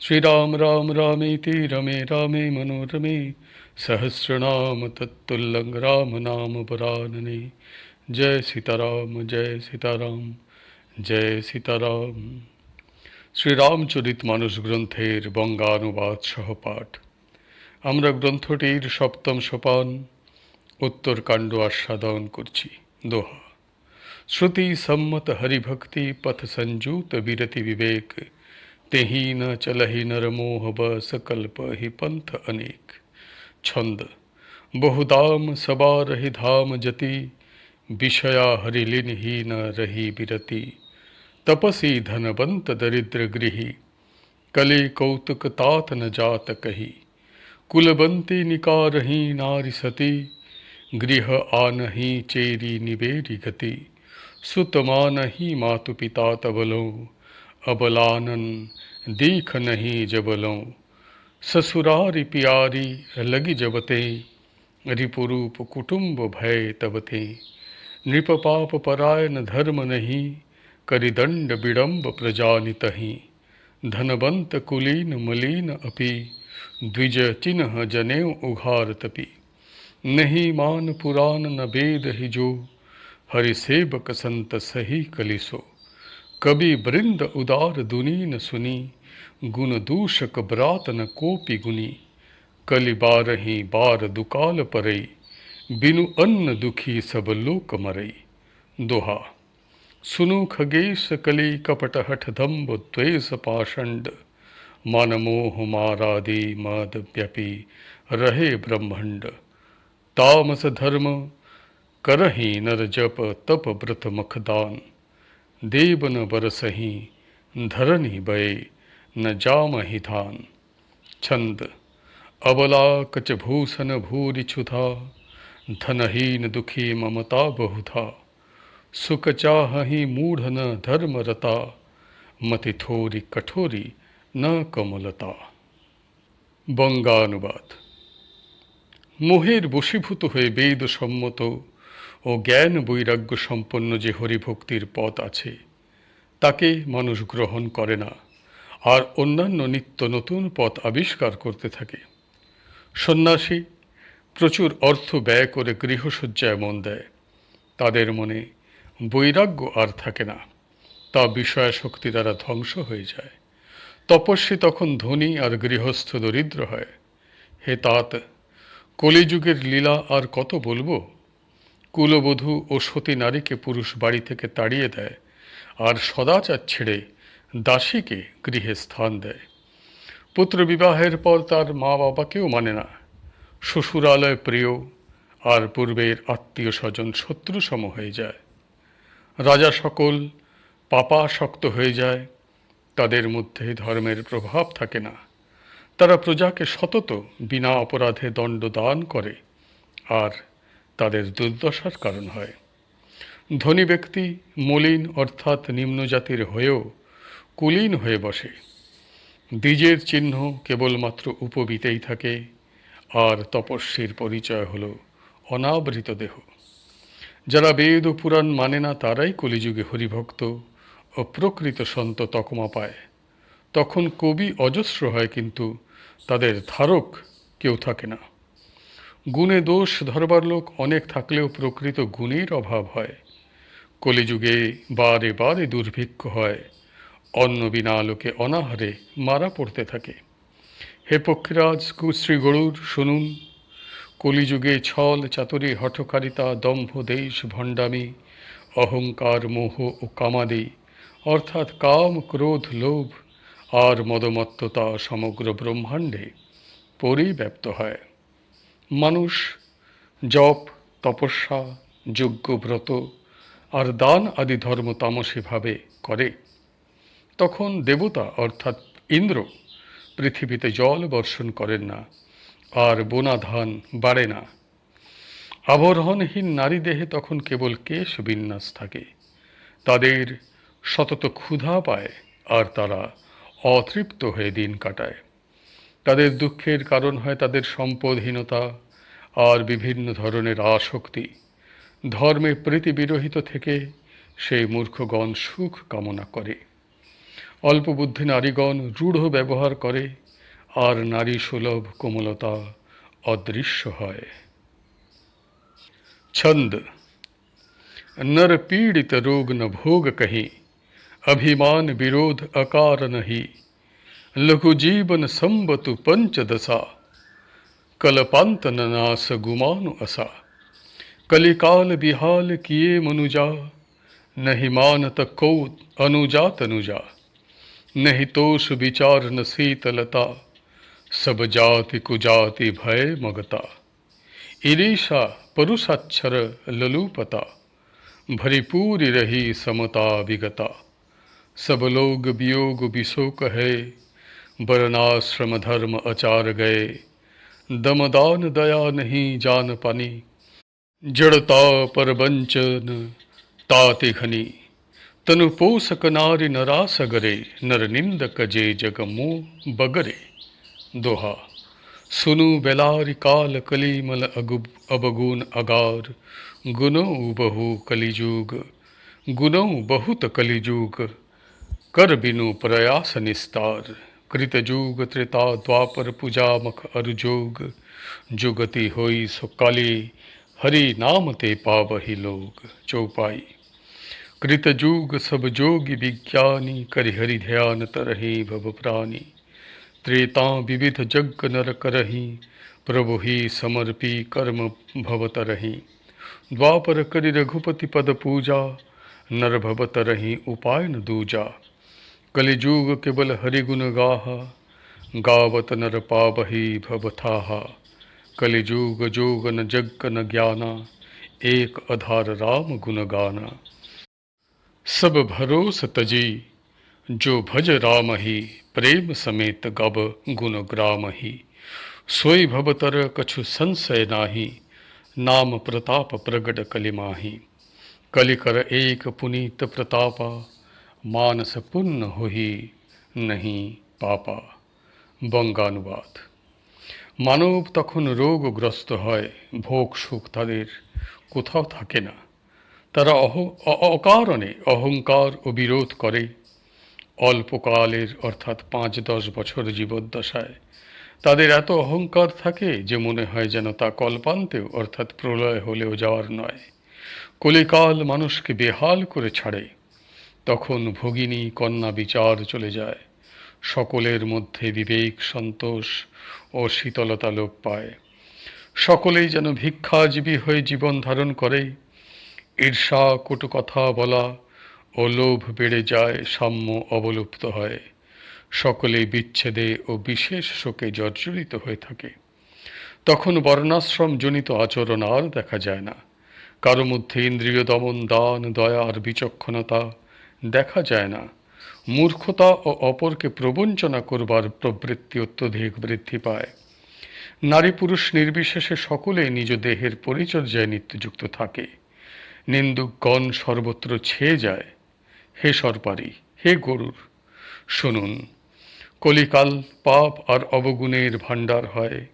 শ্রীরাম রাম রামেতি রমে রামে মনোরমে সহস্রনাম তত্তুল্যং রাম নাম পরাননে জয় সীতারাম জয় সীতারাম জয় সীতারাম শ্রীরামচরিত মানুষ গ্রন্থের বঙ্গানুবাদ সহপাঠ। আমরা গ্রন্থটির সপ্তম সোপান, উত্তরকাণ্ড আস্বাদন করছি। দোহা। শ্রুতি সম্মত হরিভক্তি পথ সঞ্জুত বিরতি বিবেক। तेही न चलही नर मोह सकल्प ही पंथ अनेक। छंद। बहुदाम सबा रही धाम जति, विषया हरिलिन ही न रही बिरति तपसी धनवंत दरिद्र गृही, कले कौतुक तात न जात कही। कुलबंती निकारही नारी सती, गृह आनही चेरी निबेरी गति। सुतमान ही मातु पिता तबलों अबलानन दीख नहीं जबलों। ससुरारी प्यारी लगी जबते रिपुरूप कुटुंब भय तबते नृपपाप परायण धर्म नहीं, करिदंड विडम्ब प्रजानितहि धनवंत कुलीन मलीन अपि, द्विज चिन्ह जनेऊ उघार तपि। नहीं मान पुराण न वेद ही जो हरि सेवक संत सही कलिसो। कवि वृंद उदार दुनी न सुनी, गुण दूषक ब्रात न कोपि गुनी। कलि बारही बार दुकाल परई बिनु अन्न दुखी सब लोक मरई दोहा, सुनु खगेश कली कपट हठ दम्ब द्वेष पाषंड मन मोह मारादि मद व्यपि रहे ब्रह्मंड तामस धर्म करही नर जप तप व्रत मखदान। देव न बरसही धरनी बये न जामहि धान छंद अबला कच भूषण भूरि छुधा धनहीन दुखी ममता बहुधा सुख चाहि मूढ़ न धर्म रता मति थोरी कठोरी न কমলতা বঙ্গানুবাদ মোহের বশীভূত হয়ে বেদ সম্মত ও জ্ঞান বৈরাগ্য সম্পন্ন যে হরিভক্তির পথ আছে, তাকে মানুষ গ্রহণ করে না, আর অন্যান্য নিত্য নতুন পথ আবিষ্কার করতে থাকে। সন্ন্যাসী প্রচুর অর্থ ব্যয় করে গৃহসজ্জায় মন দেয়। তাদের মনে বৈরাগ্য আর থাকে না, তা বিষয় শক্তি দ্বারা ধ্বংস হয়ে যায়। তপস্বী তখন ধনী আর গৃহস্থ দরিদ্র হয়। হে তাত, কলিযুগের লীলা আর কত বলব? কুলবধূ ও সতী নারীকে পুরুষ বাড়ি থেকে তাড়িয়ে দেয় আর সদাচার ছেড়ে দাসীকে গৃহে স্থান দেয়। পুত্র বিবাহের পর তার মা বাবাকেও মানে না। শ্বশুরালয় প্রিয়, আর পূর্বের আত্মীয় স্বজন শত্রুসম হয়ে যায়। রাজা সকল পাপা শক্ত হয়ে যায়, তাদের মধ্যে ধর্মের প্রভাব থাকে না। তারা প্রজাকে সতত বিনা অপরাধে দণ্ড দান করে, আর তাদের দুর্দশার কারণ হয়। ধনী ব্যক্তি মলিন অর্থাৎ নিম্নজাতির হয়েও কুলীন হয়ে বসে। দ্বিজের চিহ্ন কেবলমাত্র উপবিতেই থাকে, আর তপস্বীর পরিচয় হল অনাবৃত দেহ। যারা বেদ ও পুরাণ মানে না, তারাই কলিযুগে হরিভক্ত ও প্রকৃত সন্ত তকমা পায়। তখন কবি অজস্র হয়, কিন্তু তাদের ধারক কেউ থাকে না। গুণে দোষ ধরবার লোক অনেক থাকলেও প্রকৃত গুণের অভাব হয়। কলিযুগে বারে বারে দুর্ভিক্ষ হয়। অন্ন বিনা লোকে অনাহারে মারা পড়তে থাকে। হে পক্ষীরাজ কুশ্রী গরুর, শুনুন। কলিযুগে ছল চাতুরি হঠকারিতা, দম্ভ, দেশ, ভণ্ডামি, অহংকার, মোহ ও কামাদি, অর্থাৎ কাম, ক্রোধ, লোভ আর মদমত্ততা সমগ্র ব্রহ্মাণ্ডে পরিব্যাপ্ত হয়। মানুষ, জপ, তপস্যা, যজ্ঞ, ব্রত আর দান আদি ধর্ম তামসীভাবে করে। তখন দেবতা অর্থাৎ ইন্দ্র পৃথিবীতে জল বর্ষণ করেন না আর বোনা ধান বাড়ে না। আবরণহীন নারী দেহে তখন কেবল কেশ বিন্যাস থাকে। তাদের সতত ক্ষুধা পায় আর তারা অতৃপ্ত হয়ে দিন কাটায়। তাদের দুঃখের কারণ হয় তাদের সম্পদহীনতা আর বিভিন্ন ধরনের আসক্তি ধর্মে প্রীতি বিরহিত থেকে সেই মূর্খগণ সুখ কামনা করে অল্পবুদ্ধি নারীগণ রূঢ় ব্যবহার করে আর নারী সুলভ কোমলতা অদৃশ্য হয় छंद नर पीड़ित रोग न भोग कहीं अभिमान विरोध अकार नहीं लघु जीवन संबतु पंचदशा। कलपांत नास गुमानु असा। कलिकाल बिहाल किए मनुजा। नहीं मानत को अनुजा तनुजा नहीं तोष विचार न शीतलता। सब जाति कुजाति भय मगता। ईरीषा परुषाक्षर ललूपता। भरी पूरी रही समता विगता। सब लोग वियोग विशोक है। वर्णाश्रम धर्म अचार गए दमदान दया नहीं जान पानी जड़ता पर वंचन ताते घनी तनु पोषक नारी नरास गरे नर निंदक जे जग मुँह बगरे दोहा सुनु बेलारि काल कलीमल अगु अबगुन अगार गुनो बहु कलिजुग गुनो बहुत कलिजुग कर बिनु प्रयास निस्तार कृत जुग त्रेता द्वापर पूजा मख अरुजोग जुगति होई सो काली हरि नाम ते पावहि लोग। चौपाई। कृत जुग सब जोगी विज्ञानी, करि हरि ध्यान तरहि भव प्राणी। त्रेता विविध जग नर करही, प्रभु ही समर्पी कर्म भवत रही। द्वापर करि रघुपति पद पूजा, नर भवत रही उपाय न दूजा। कलिजुग केवल हरि गुण गाहा गावत नर पावही भवथाहा। कलिजुग जोग न जग न ज्ञाना, एक आधार राम गुण गाना सब भरोस तजी, जो भज राम ही प्रेम समेत गब गुण ग्राम ही सोई भवतर कछु संशय नाही, नाम प्रताप प्रगट कलिमाही। कलिकर एक पुनीत प्रतापा মানস পুণ্য হহি নহি পাপা বঙ্গানুবাদ মানব তখন রোগগ্রস্ত হয়, ভোগ সুখ তাদের কোথাও থাকে না। তারা অহ অকারণে অহংকার ও বিরোধ করে। অল্পকালের অর্থাৎ পাঁচ দশ বছর জীবদ্দশায়, তাদের এত অহংকার থাকে যে মনে হয় যেন তা কল্পান্তেও, অর্থাৎ প্রলয় হলেও যাওয়ার নয়। কলিকাল মানুষকে বেহাল করে ছাড়ে। তখন ভগিনী কন্যা বিচার চলে যায়। সকলের মধ্যে বিবেক সন্তোষ ও শীতলতা লোপ পায়। সকলেই যেন ভিক্ষাজীবী হয়ে জীবন ধারণ করে। ঈর্ষা কটু কথা বলা ও লোভ বেড়ে যায়, সাম্য অবলুপ্ত হয়। সকলেই বিচ্ছেদে ও বিশেষ শোকে জর্জরিত হয়ে থাকে। তখন বর্ণাশ্রম জনিত আচরণ আর দেখা যায় না। কারও মধ্যে ইন্দ্রিয় দমন, দান, দয়া আর বিচক্ষণতা দেখা যায় না। মূর্খতা ও অপরকে প্রবঞ্চনা করবার প্রবৃত্তি অত্যধিক বৃদ্ধি পায়। নারী পুরুষ নির্বিশেষে সকলেই নিজ দেহের পরিচর্যায় নিত্যযুক্ত থাকে। নিন্দুকগণ সর্বত্র ছেয়ে যায়। হে সরপারি, হে গরুর, শুনুন, কলিকাল পাপ আর অবগুণের ভাণ্ডার হয়,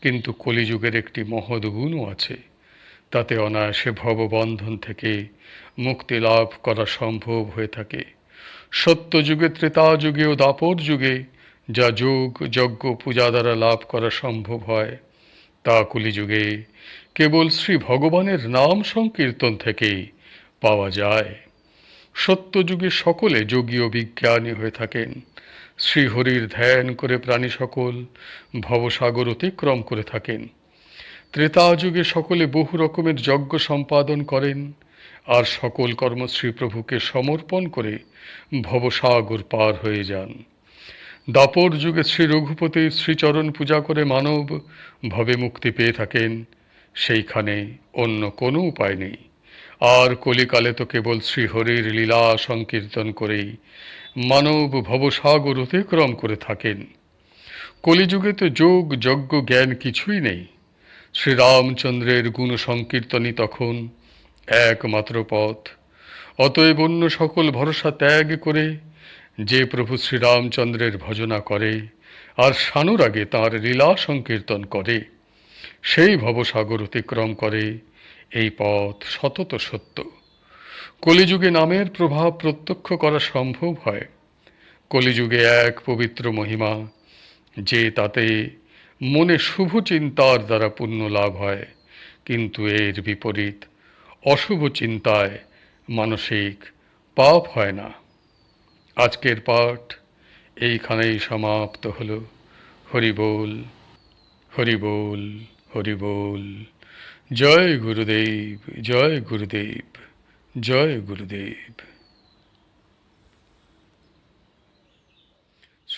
কিন্তু কলিযুগের একটি মহৎ গুণও আছে। তাতে অনায়াসে ভববন্ধন থেকে মুক্তি লাভ করা সম্ভব হয়ে থাকে। সত্য যুগে, ত্রেতা যুগে ও দাপর যুগে যা যোগ, যজ্ঞ, পূজা দ্বারা লাভ করা সম্ভব হয়, তা কলিযুগে কেবল শ্রী ভগবানের নাম সংকীর্তন থেকেই পাওয়া যায়। সত্যযুগে সকলে যোগী ও বিজ্ঞানী হয়ে থাকেন। শ্রীহরির ধ্যান করে প্রাণী সকল ভবসাগর অতিক্রম করে থাকেন। ত্রেতা যুগে সকলে বহু রকমের যজ্ঞ সম্পাদন করেন। আর সকল কর্ম শ্রীপ্রভুকে সমর্পণ করে ভবসাগর পার হয়ে যান। দাপর যুগে শ্রী রঘুপতির শ্রীচরণ পূজা করে মানব ভবে মুক্তি পেয়ে থাকেন, সেইখানে অন্য কোনো উপায় নেই। আর কলিকালে তো কেবল শ্রীহরির লীলা সংকীর্তন করেই মানব ভবসাগর অতিক্রম করে থাকেন। কলিযুগে তো যোগ, যজ্ঞ, জ্ঞান কিছুই নেই। শ্রীরামচন্দ্রের গুণ সংকীর্তনই তখন একমাত্র পথ। অতএব অন্য সকল ভরসা ত্যাগ করে যে প্রভু শ্রীরামচন্দ্রের ভজনা করে আর সানুরাগে তাঁর লীলা সংকীর্তন করে, সেই ভবসাগর অতিক্রম করে এই পথ সতত সত্য। কলিযুগে নামের প্রভাব প্রত্যক্ষ করা সম্ভব হয়। কলিযুগে এক পবিত্র মহিমা, যে তাতে মনে শুভ চিন্তার দ্বারা পুণ্য লাভ হয়, কিন্তু এর বিপরীত অশুভ চিন্তায় মানসিক পাপ হয় না। আজকের পাঠ এইখানেই সমাপ্ত হল। হরিবোল হরিবোল হরি বল হরি বল। জয় গুরুদেব জয় গুরুদেব জয় গুরুদেব।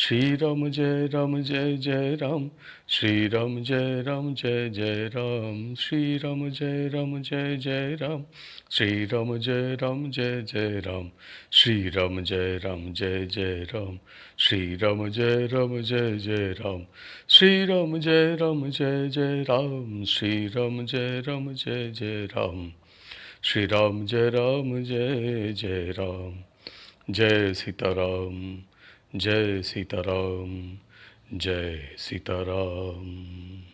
শ্রীরাম জয় রাম, জয় জয় রাম। শ্রীরাম জয় রাম, জয় জয় রাম। শ্রীরাম জয় রাম, জয় জয় রাম। শ্রীরাম জয় রাম, জয় জয় রাম। শ্রীরাম জয় রাম, জয় জয় রাম। শ্রীরাম জয় রাম, জয় জয় রাম। শ্রীরাম জয় রাম, জয় জয় রাম। শ্রীরাম জয় রাম, জয় জয় রাম। শ্রীরাম জয় রাম, জয় জয় রাম। জয় সীতারাম। जय सीताराम जय सीताराम।